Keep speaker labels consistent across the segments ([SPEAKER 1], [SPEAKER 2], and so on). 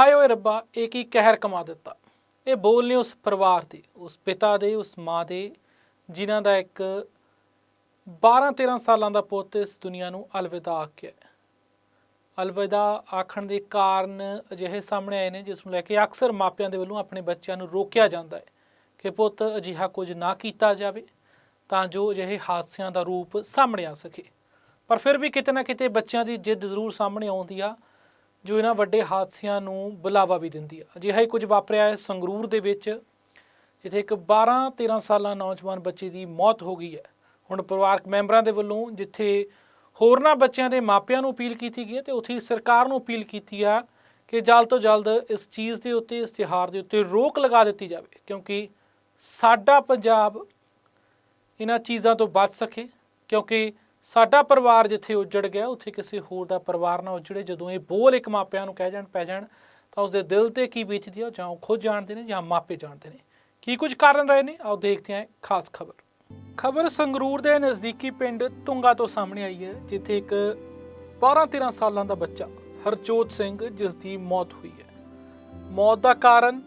[SPEAKER 1] ਹਾਏ ਓਏ ਰੱਬਾ, ਇਹ ਕੀ ਕਹਿਰ ਕਮਾ ਦਿੱਤਾ। ਇਹ ਬੋਲ ਨੇ ਉਸ ਪਰਿਵਾਰ ਦੇ ਉਸ ਪਿਤਾ ਦੇ, ਉਸ ਮਾਂ ਦੇ, ਜਿਨ੍ਹਾਂ ਦਾ ਇੱਕ 12 13 ਸਾਲਾਂ ਦਾ ਪੁੱਤ ਇਸ ਦੁਨੀਆ ਨੂੰ ਅਲਵਿਦਾ ਆਖਿਆ ਅਲਵਿਦਾ ਆਖਣ ਦੇ ਕਾਰਨ ਅਜਿਹੇ ਸਾਹਮਣੇ ਆਏ ਨੇ, ਜਿਸ ਨੂੰ ਲੈ ਕੇ ਅਕਸਰ ਮਾਪਿਆਂ ਦੇ ਵੱਲੋਂ ਆਪਣੇ ਬੱਚਿਆਂ ਨੂੰ ਰੋਕਿਆ ਜਾਂਦਾ ਹੈ ਕਿ ਪੁੱਤ ਅਜਿਹਾ ਕੁਝ ਨਾ ਕੀਤਾ ਜਾਵੇ, ਤਾਂ ਜੋ ਅਜਿਹੇ ਹਾਦਸਿਆਂ ਦਾ ਰੂਪ ਸਾਹਮਣੇ ਆ ਸਕੇ। ਪਰ ਫਿਰ ਵੀ ਕਿਤੇ ਨਾ ਕਿਤੇ ਬੱਚਿਆਂ ਦੀ ਜਿੱਦ ਜ਼ਰੂਰ ਸਾਹਮਣੇ ਆਉਂਦੀ ਆ ਜੋ ਇਹਨਾਂ ਵੱਡੇ ਹਾਦਸਿਆਂ ਨੂੰ ਬੁਲਾਵਾ ਵੀ ਦਿੰਦੀ ਆ। ਅਜਿਹਾ ਹੀ ਕੁਝ ਵਾਪਰਿਆ ਹੈ ਸੰਗਰੂਰ ਦੇ ਵਿੱਚ, ਜਿੱਥੇ ਇੱਕ 12 13 ਸਾਲਾਂ ਨੌਜਵਾਨ ਬੱਚੇ ਦੀ ਮੌਤ ਹੋ ਗਈ ਹੈ। ਹੁਣ ਪਰਿਵਾਰਕ ਮੈਂਬਰਾਂ ਦੇ ਵੱਲੋਂ ਜਿੱਥੇ ਹੋਰਨਾਂ ਬੱਚਿਆਂ ਦੇ ਮਾਪਿਆਂ ਨੂੰ ਅਪੀਲ ਕੀਤੀ ਗਈ ਹੈ ਤੇ ਉੱਥੇ ਹੀ ਸਰਕਾਰ ਨੂੰ ਅਪੀਲ ਕੀਤੀ ਆ ਕਿ ਜਲਦ ਤੋਂ ਜਲਦ ਇਸ ਚੀਜ਼ ਦੇ ਉੱਤੇ, ਇਸ ਤਿਉਹਾਰ ਦੇ ਉੱਤੇ ਰੋਕ ਲਗਾ ਦਿੱਤੀ ਜਾਵੇ, ਕਿਉਂਕਿ ਸਾਡਾ ਪੰਜਾਬ ਇਹਨਾਂ ਚੀਜ਼ਾਂ ਤੋਂ ਬਚ ਸਕੇ, ਕਿਉਂਕਿ ਸਾਡਾ ਪਰਿਵਾਰ ਜਿੱਥੇ ਉਜੜ ਗਿਆ, ਉੱਥੇ ਕਿਸੇ ਹੋਰ ਦਾ ਪਰਿਵਾਰ ਨਾ ਉਜੜੇ। ਜਦੋਂ ਇਹ ਬੋਲ ਇੱਕ ਮਾਪਿਆਂ ਨੂੰ ਕਹਿ ਜਾਣ, ਪੈ ਜਾਣ, ਤਾਂ ਉਸਦੇ ਦਿਲ ਤੇ ਕੀ ਬੀਤਦੀ ਆ? ਜਾਂ ਉਹ ਖੁਦ ਜਾਣਦੇ ਨੇ ਜਾਂ ਮਾਪੇ ਜਾਣਦੇ ਨੇ? ਕੀ ਕੁਝ ਕਾਰਨ ਰਹੇ ਨੇ? ਆਓ ਦੇਖਦੇ ਹਾਂ ਖਾਸ ਖਬਰ। ਖਬਰ ਸੰਗਰੂਰ ਦੇ ਨਜ਼ਦੀਕੀ ਪਿੰਡ ਤੁੰਗਾ ਤੋਂ ਸਾਹਮਣੇ ਆਈ ਹੈ, ਜਿੱਥੇ ਇੱਕ 12-13 ਸਾਲਾਂ ਦਾ ਬੱਚਾ ਹਰਜੋਤ ਸਿੰਘ, ਜਿਸ ਦੀ ਮੌਤ ਹੋਈ ਹੈ। ਮੌਤ ਦਾ ਕਾਰਨ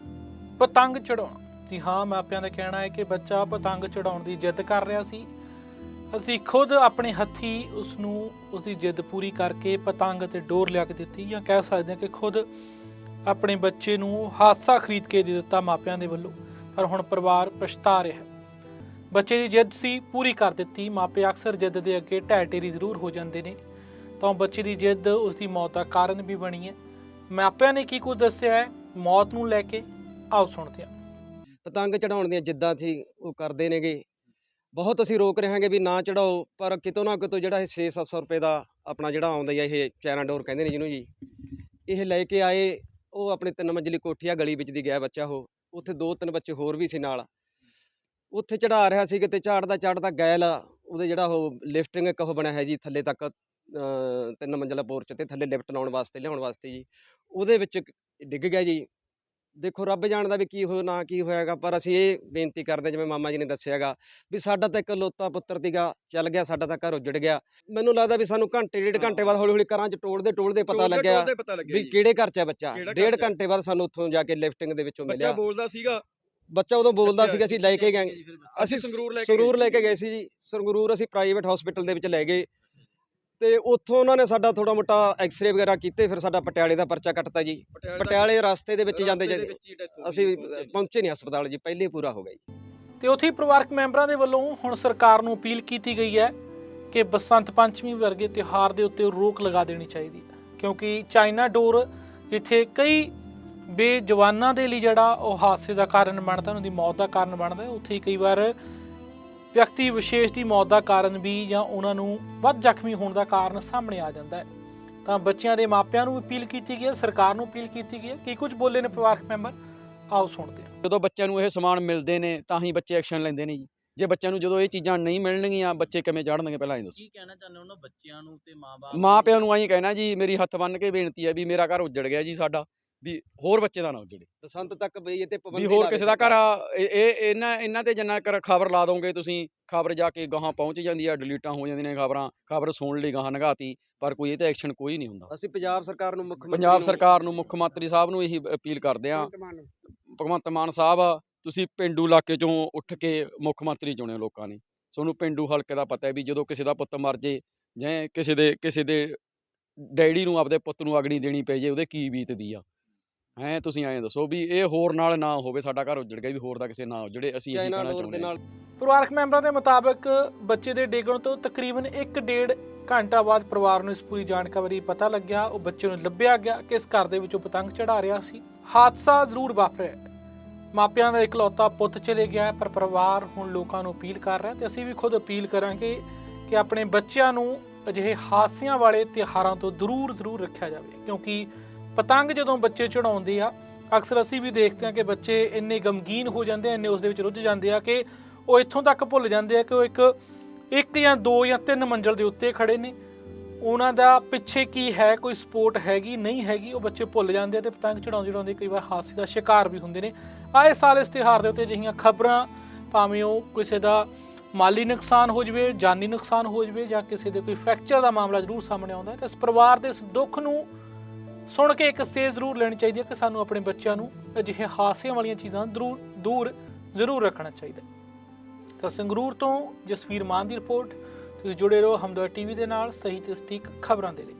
[SPEAKER 1] ਪਤੰਗ ਚੜਾਉਣਾ। ਜੀ ਹਾਂ, ਮਾਪਿਆਂ ਦਾ ਕਹਿਣਾ ਹੈ ਕਿ ਬੱਚਾ ਪਤੰਗ ਚੜਾਉਣ ਦੀ ਜਿੱਦ ਕਰ ਰਿਹਾ ਸੀ। ਅਸੀਂ ਖੁਦ ਆਪਣੇ ਹੱਥੀ ਉਸ ਨੂੰ ਉਸ ਦੀ ਜਿੱਦ ਪੂਰੀ ਕਰਕੇ ਪਤੰਗ ਤੇ ਡੋਰ ਲਿਆ ਕੇ ਦਿੱਤੀ ਜਾਂ ਕਹਿ ਸਕਦੇ ਹਾਂ ਕਿ ਖੁਦ ਆਪਣੇ ਬੱਚੇ ਨੂੰ ਹਾਦਸਾ ਖਰੀਦ ਕੇ ਦੇ ਦਿੱਤਾ ਮਾਪਿਆਂ ਦੇ ਵੱਲੋਂ। ਪਰ ਹੁਣ ਪਰਿਵਾਰ ਪਛਤਾ ਰਿਹਾ ਹੈ। ਬੱਚੇ ਦੀ ਜਿੱਦ ਸੀ, ਪੂਰੀ ਕਰ ਦਿੱਤੀ। ਮਾਪੇ ਅਕਸਰ ਜਿੱਦ ਦੇ ਅੱਗੇ ਢਹਿ ਢੇਰੀ ਜ਼ਰੂਰ ਹੋ ਜਾਂਦੇ ਨੇ। ਤਾਂ ਬੱਚੇ ਦੀ ਜਿੱਦ ਉਸ ਦੀ ਮੌਤ ਦਾ ਕਾਰਨ ਵੀ ਬਣੀ ਹੈ। ਮਾਪਿਆਂ ਨੇ ਕੀ ਕੁਝ ਦੱਸਿਆ ਹੈ? ਮੌਤ ਨੂੰ ਲੈ ਕੇ ਆਓ ਸੁਣਦੇ ਹਾਂ।
[SPEAKER 2] ਪਤੰਗ ਚੜਾਉਣ ਦੀਆਂ ਜਿੱਦਾਂ ਸੀ, ਉਹ ਕਰਦੇ ਨੇਗੇ। ਬਹੁਤ ਅਸੀਂ ਰੋਕ ਰਹੇ ਹਾਂਗੇ ਵੀ ਨਾ ਚੜਾਓ, ਪਰ ਕਿਤੋਂ ਨਾ ਕਿਤੋਂ ਜਿਹੜਾ ਇਹ 6-700 ਰੁਪਏ ਦਾ ਆਪਣਾ ਜਿਹੜਾ ਆਉਂਦਾ ਹੀ ਇਹ ਚੈਨਾ ਡੋਰ ਕਹਿੰਦੇ ਨੇ ਜਿਹਨੂੰ ਜੀ, ਇਹ ਲੈ ਕੇ ਆਏ, ਉਹ ਆਪਣੇ ਤਿੰਨ ਮੰਜ਼ਲੀ ਕੋਠੀਆ ਗਲੀ ਵਿੱਚ ਦੀ ਗਿਆ ਬੱਚਾ ਉਹ, ਉੱਥੇ ਦੋ ਤਿੰਨ ਬੱਚੇ ਹੋਰ ਵੀ ਸੀ ਨਾਲ। ਉੱਥੇ ਚੜਾ ਰਿਹਾ ਸੀ ਕਿਤੇ ਝਾੜਦਾ ਚੜਦਾ ਗੈਲ, ਉਹਦੇ ਜਿਹੜਾ ਉਹ ਲਿਫਟਿੰਗ ਇੱਕ ਉਹ ਬਣਿਆ ਹੈ ਜੀ ਥੱਲੇ ਤੱਕ ਤਿੰਨ ਮੰਜ਼ਲਾ ਪੋਰਚ ਤੇ ਥੱਲੇ ਲਿਫਟ ਲਾਉਣ ਵਾਸਤੇ, ਲਿਆਉਣ ਵਾਸਤੇ ਜੀ, ਉਹਦੇ ਵਿੱਚ ਡਿੱਗ ਗਿਆ ਜੀ। ਦੇਖੋ ਰੱਬ ਜਾਣਦਾ ਵੀ ਕੀ ਹੋ ਨਾ ਕੀ ਹੋਇਆਗਾ ਪਰ ਅਸੀਂ ਇਹ ਬੇਨਤੀ ਕਰਦੇ ਜਿਵੇਂ ਮਾਮਾ ਜੀ ਨੇ ਦੱਸਿਆਗਾ ਵੀ ਸਾਡਾ ਤਾਂ ਇੱਕ ਲੋਤਾ ਪੁੱਤਰ ਤੀਗਾ ਚੱਲ ਗਿਆ ਸਾਡਾ ਤਾਂ ਘਰ ਉਜੜ ਗਿਆ। ਮੈਨੂੰ ਲੱਗਦਾ ਵੀ ਸਾਨੂੰ ਘੰਟੇ ਡੇਢ ਘੰਟੇ ਬਾਅਦ ਹੌਲੀ ਹੌਲੀ ਘਰਾਂ 'ਚ ਟੋਲਦੇ ਟੋਲਦੇ ਪਤਾ ਲੱਗਿਆ ਵੀ। ਕਿਹੜੇ ਘਰ 'ਚ ਹੈ ਬੱਚਾ। ਡੇਢ। ਘੰਟੇ ਬਾਅਦ ਸਾਨੂੰ ਉੱਥੋਂ ਜਾ ਕੇ ਲਿਫਟਿੰਗ ਦੇ ਵਿੱਚੋਂ
[SPEAKER 3] ਬੱਚਾ
[SPEAKER 2] ਮਿਲਿਆ।
[SPEAKER 3] ਬੋਲਦਾ ਸੀਗਾ।
[SPEAKER 2] ਬੱਚਾ ਉਦੋਂ ਬੋਲਦਾ ਸੀਗਾ ਅਸੀਂ ਲੈ ਕੇ ਗਏ। ਅਸੀਂ
[SPEAKER 3] ਸੰਗਰੂਰ ਲੈ ਕੇ ਗਏ
[SPEAKER 2] ਸੀ। ਜੀ। ਸੰਗਰੂਰ ਅਸੀਂ ਪ੍ਰਾਈਵੇਟ ਹਸਪੀਟਲ ਦੇ ਵਿੱਚ ਲੈ ਗਏ। ਤੇ ਉੱਥੋਂ ਉਹਨਾਂ ਨੇ ਸਾਡਾ ਥੋੜਾ ਮੋਟਾ ਐਕਸ-ਰੇ ਵਗੈਰਾ ਕੀਤੇ ਫਿਰ ਸਾਡਾ ਪਟਿਆਲੇ ਦਾ ਪਰਚਾ ਕੱਟਤਾ ਜੀ। ਪਟਿਆਲੇ ਰਸਤੇ ਦੇ ਵਿੱਚ ਜਾਂਦੇ ਜਾਂਦੇ ਅਸੀਂ ਪਹੁੰਚੇ ਨਹੀਂ ਹਸਪਤਾਲ ਜੀ ਪਹਿਲੇ ਹੀ ਪੂਰਾ ਹੋ ਗਿਆ ਜੀ।
[SPEAKER 1] ਤੇ ਉੱਥੇ ਹੀ ਪਰਿਵਾਰਕ ਮੈਂਬਰਾਂ ਦੇ ਵੱਲੋਂ ਹੁਣ ਸਰਕਾਰ ਨੂੰ ਅਪੀਲ ਕੀਤੀ ਗਈ ਹੈ ਕਿ ਬਸੰਤ ਪੰਚਮੀ ਵਰਗੇ ਤਿਉਹਾਰ ਦੇ ਉੱਤੇ ਰੋਕ ਲਗਾ ਦੇਣੀ ਚਾਹੀਦੀ ਹੈ। ਕਿਉਂਕਿ ਚਾਈਨਾ ਡੋਰ ਜਿੱਥੇ ਕਈ ਬੇਜਵਾਨਾਂ ਦੇ ਲਈ ਜਿਹੜਾ ਉਹ ਹਾਦਸੇ ਦਾ ਕਾਰਨ ਬਣਦਾ ਉਹਨਾਂ ਦੀ ਮੌਤ ਦਾ ਕਾਰਨ ਬਣਦਾ ਉੱਥੇ ਹੀ ਕਈ ਵਾਰ ਵਿਅਕਤੀ ਵਿਸ਼ੇਸ਼ ਦੀ ਮੌਤ ਦਾ ਕਾਰਨ ਵੀ ਜਾਂ ਉਹਨਾਂ ਨੂੰ ਵੱਧ ਜ਼ਖਮੀ ਹੋਣ ਦਾ ਕਾਰਨ ਸਾਹਮਣੇ ਆ ਜਾਂਦਾ ਹੈ। ਤਾਂ ਬੱਚਿਆਂ ਦੇ ਮਾਪਿਆਂ ਨੂੰ ਅਪੀਲ ਕੀਤੀ ਗਈ ਹੈ ਸਰਕਾਰ ਨੂੰ ਅਪੀਲ ਕੀਤੀ ਗਈ ਹੈ ਕੀ ਕੁਝ ਬੋਲੇ ਨੇ ਪਰਿਵਾਰਕ ਮੈਂਬਰ ਆਓ ਸੁਣਦੇ ਹਾਂ।
[SPEAKER 4] ਜਦੋਂ ਬੱਚਿਆਂ ਨੂੰ ਇਹ ਸਮਾਨ ਮਿਲਦੇ ਨੇ ਤਾਂ ਹੀ ਬੱਚੇ ਐਕਸ਼ਨ ਲੈਂਦੇ ਨੇ ਜੀ। ਜੇ ਬੱਚਿਆਂ ਨੂੰ ਜਦੋਂ ਇਹ ਚੀਜ਼ਾਂ ਨਹੀਂ ਮਿਲਣਗੀਆਂ ਬੱਚੇ ਕਿਵੇਂ ਚੜਨਗੇ ਪਹਿਲਾਂ ਇਹ ਦੱਸੋ।
[SPEAKER 5] ਕੀ ਕਹਿਣਾ ਚਾਹੁੰਦੇ ਉਹਨਾਂ ਬੱਚਿਆਂ ਨੂੰ ਤੇ ਮਾਪੇ
[SPEAKER 4] ਮਾਂ ਪਿਓ ਨੂੰ ਆਈ ਕਹਿਣਾ ਜੀ ਮੇਰੀ ਹੱਥ ਬੰਨ ਕੇ ਬੇਨਤੀ ਹੈ ਵੀ ਮੇਰਾ ਘਰ ਉੱਜੜ ਗਿਆ ਜੀ ਸਾਡਾ। ਵੀ ਹੋਰ ਬੱਚੇ ਦਾ ਨਾ ਉੱਜੜੇ।
[SPEAKER 2] ਬਸੰਤ ਤੱਕ ਬਈ ਇਹ ਤੇ
[SPEAKER 4] ਵੀ
[SPEAKER 2] ਪਾਬੰਦੀ
[SPEAKER 4] ਹੋਰ ਕਿਸੇ ਦਾ ਘਰ। ਆ, ਇਹ ਇਹ ਇਹਨਾਂ ਇਹਨਾਂ ਤੇ ਜਿੰਨਾ ਕਰ ਖਬਰ ਲਾ ਦੋਗੇ ਤੁਸੀਂ ਖਬਰ ਜਾ ਕੇ ਗਾਹਾਂ ਪਹੁੰਚ ਜਾਂਦੀ ਆ ਡਿਲੀਟਾਂ ਹੋ ਜਾਂਦੀਆਂ ਨੇ ਖਬਰਾਂ ਖਬਰ ਸੁਣ ਲਈ ਗਾਹਾਂ ਨਗਾਤੀ ਪਰ ਕੋਈ ਇਹ ਤੇ ਐਕਸ਼ਨ ਕੋਈ ਨਹੀਂ ਹੁੰਦਾ।
[SPEAKER 2] ਅਸੀਂ ਪੰਜਾਬ ਸਰਕਾਰ ਨੂੰ ਮੁੱਖ ਮੰਤਰੀ
[SPEAKER 4] ਪੰਜਾਬ
[SPEAKER 2] ਨੂੰ-
[SPEAKER 4] ਸਰਕਾਰ ਨੂੰ ਮੁੱਖ ਮੰਤਰੀ ਸਾਹਿਬ ਨੂੰ ਇਹੀ ਅਪੀਲ ਕਰਦੇ ਆ ਭਗਵੰਤ ਮਾਨ ਸਾਹਿਬ ਤੁਸੀਂ ਪਿੰਡੂ ਇਲਾਕੇ ਚੋਂ ਉੱਠ ਕੇ ਮੁੱਖ ਮੰਤਰੀ ਚੁਣਿਆ ਲੋਕਾਂ ਨੇ। ਤੁਹਾਨੂੰ ਪਿੰਡੂ ਹਲਕੇ ਦਾ ਪਤਾ ਹੈ ਵੀ ਜਦੋਂ ਕਿਸੇ ਦਾ ਪੁੱਤ ਮਰ ਜੇ ਜਾਂ ਕਿਸੇ ਦੇ ਕਿਸੇ ਦੇ ਡੈਡੀ ਨੂੰ ਆਪਦੇ ਪੁੱਤ ਨੂੰ ਅਗਣੀ ਦੇਣੀ ਪੈ ਜੇ ਉਹਦੇ ਕੀ ਬੀਤਦੀ ਆ? ਹੈ ਤੁਸੀਂ ਐਂ ਦੱਸੋ ਵੀ ਇਹ ਹੋਰ ਨਾਲ ਨਾ ਹੋਵੇ ਸਾਡਾ ਘਰ ਉੱਜੜ ਗਿਆ ਵੀ ਹੋਰ ਦਾ ਕਿਸੇ ਨਾ ਉੱਜੜੇ ਅਸੀਂ ਇਹੀ ਕਹਿਣਾ ਚਾਹੁੰਦੇ ਹਾਂ।
[SPEAKER 2] ਨਾਲ।
[SPEAKER 1] ਪਰਿਵਾਰਕ ਮੈਂਬਰਾਂ ਦੇ ਮੁਤਾਬਕ ਬੱਚੇ ਦੇ ਡਿੱਗਣ ਤੋਂ ਤਕਰੀਬਨ 1.5 ਘੰਟਾ ਬਾਅਦ ਪਰਿਵਾਰ ਨੂੰ ਇਸ ਪੂਰੀ ਜਾਣਕਾਰੀ ਪਤਾ ਲੱਗਿਆ ਉਹ ਬੱਚੇ ਨੂੰ ਲੱਭਿਆ ਗਿਆ ਕਿ ਇਸ ਘਰ ਦੇ ਵਿੱਚੋਂ ਪਤੰਗ ਚੜਾ ਰਿਹਾ ਸੀ। ਹਾਦਸਾ ਜ਼ਰੂਰ ਵਾਪਰਿਆ। ਮਾਪਿਆਂ ਦਾ ਇਕਲੌਤਾ ਪੁੱਤ ਚਲੇ ਗਿਆ ਪਰ ਪਰਿਵਾਰ ਹੁਣ ਲੋਕਾਂ ਨੂੰ ਅਪੀਲ ਕਰ ਰਿਹਾ ਤੇ ਅਸੀਂ ਵੀ ਖੁਦ ਅਪੀਲ ਕਰਾਂਗੇ ਕਿ ਆਪਣੇ ਬੱਚਿਆਂ ਨੂੰ ਅਜਿਹੇ ਹਾਦਸਿਆਂ ਵਾਲੇ ਤਿਉਹਾਰਾਂ ਤੋਂ ਜ਼ਰੂਰ ਜ਼ਰੂਰ ਰੱਖਿਆ ਜਾਵੇ ਕਿਉਂਕਿ ਪਤੰਗ ਜਦੋਂ ਬੱਚੇ ਚੜਾਉਂਦੇ ਆ, ਅਕਸਰ ਅਸੀਂ ਵੀ ਦੇਖਦੇ ਹਾਂ ਕਿ ਬੱਚੇ ਇੰਨੇ ਗਮਗੀਨ ਹੋ ਜਾਂਦੇ ਆ, ਇੰਨੇ ਉਸ ਦੇ ਵਿੱਚ ਰੁੱਝ ਜਾਂਦੇ ਆ ਕਿ ਉਹ ਇੱਥੋਂ ਤੱਕ ਭੁੱਲ ਜਾਂਦੇ ਆ ਕਿ ਉਹ ਇੱਕ ਇੱਕ ਜਾਂ ਦੋ ਜਾਂ ਤਿੰਨ ਮੰਜ਼ਲ ਦੇ ਉੱਤੇ ਖੜੇ ਨੇ। ਉਹਨਾਂ ਦਾ ਪਿੱਛੇ ਕੀ ਹੈ, ਕੋਈ ਸਪੋਰਟ ਹੈਗੀ, ਨਹੀਂ ਹੈਗੀ, ਉਹ ਬੱਚੇ ਭੁੱਲ ਜਾਂਦੇ ਆ ਤੇ ਪਤੰਗ ਚੜਾਉਂਦੇ ਚੜਾਉਂਦੇ ਕਈ ਵਾਰ ਹਾਦਸੇ ਦਾ ਸ਼ਿਕਾਰ ਵੀ ਹੁੰਦੇ ਨੇ। ਆਏ ਸਾਲ ਇਸ ਤਿਉਹਾਰ ਦੇ ਉੱਤੇ ਅਜਿਹੀਆਂ ਖਬਰਾਂ, ਭਾਵੇਂ ਉਹ ਕਿਸੇ ਦਾ ਮਾਲੀ ਨੁਕਸਾਨ ਹੋ ਜਵੇ, ਜਾਨੀ ਨੁਕਸਾਨ ਹੋ ਜਵੇ ਜਾਂ ਕਿਸੇ ਦੇ ਕੋਈ ਫ੍ਰੈਕਚਰ ਦਾ ਮਾਮਲਾ ਜ਼ਰੂਰ ਸਾਹਮਣੇ ਆਉਂਦਾ ਹੈ, ਤੇ ਇਸ ਪਰਿਵਾਰ ਦੇ ਇਸ ਦੁੱਖ ਨੂੰ ਸੁਣ ਕੇ ਇੱਕ ਸੇਧ ਜ਼ਰੂਰ ਲੈਣੀ ਚਾਹੀਦੀ ਹੈ ਕਿ ਸਾਨੂੰ ਆਪਣੇ ਬੱਚਿਆਂ ਨੂੰ ਅਜਿਹੇ ਹਾਸਿਆਂ ਵਾਲੀਆਂ ਚੀਜ਼ਾਂ ਦੂਰ ਦੂਰ ਜ਼ਰੂਰ ਰੱਖਣਾ ਚਾਹੀਦਾ ਤਾਂ ਸੰਗਰੂਰ ਤੋਂ ਜਸਵੀਰ ਮਾਨ ਦੀ ਰਿਪੋਰਟ। ਤੁਸੀਂ ਜੁੜੇ ਰਹੋ ਹਮਦਰਦ ਟੀਵੀ ਦੇ ਨਾਲ, ਸਹੀ ਤੇ ਸਟੀਕ ਖਬਰਾਂ ਦੇ ਲਈ।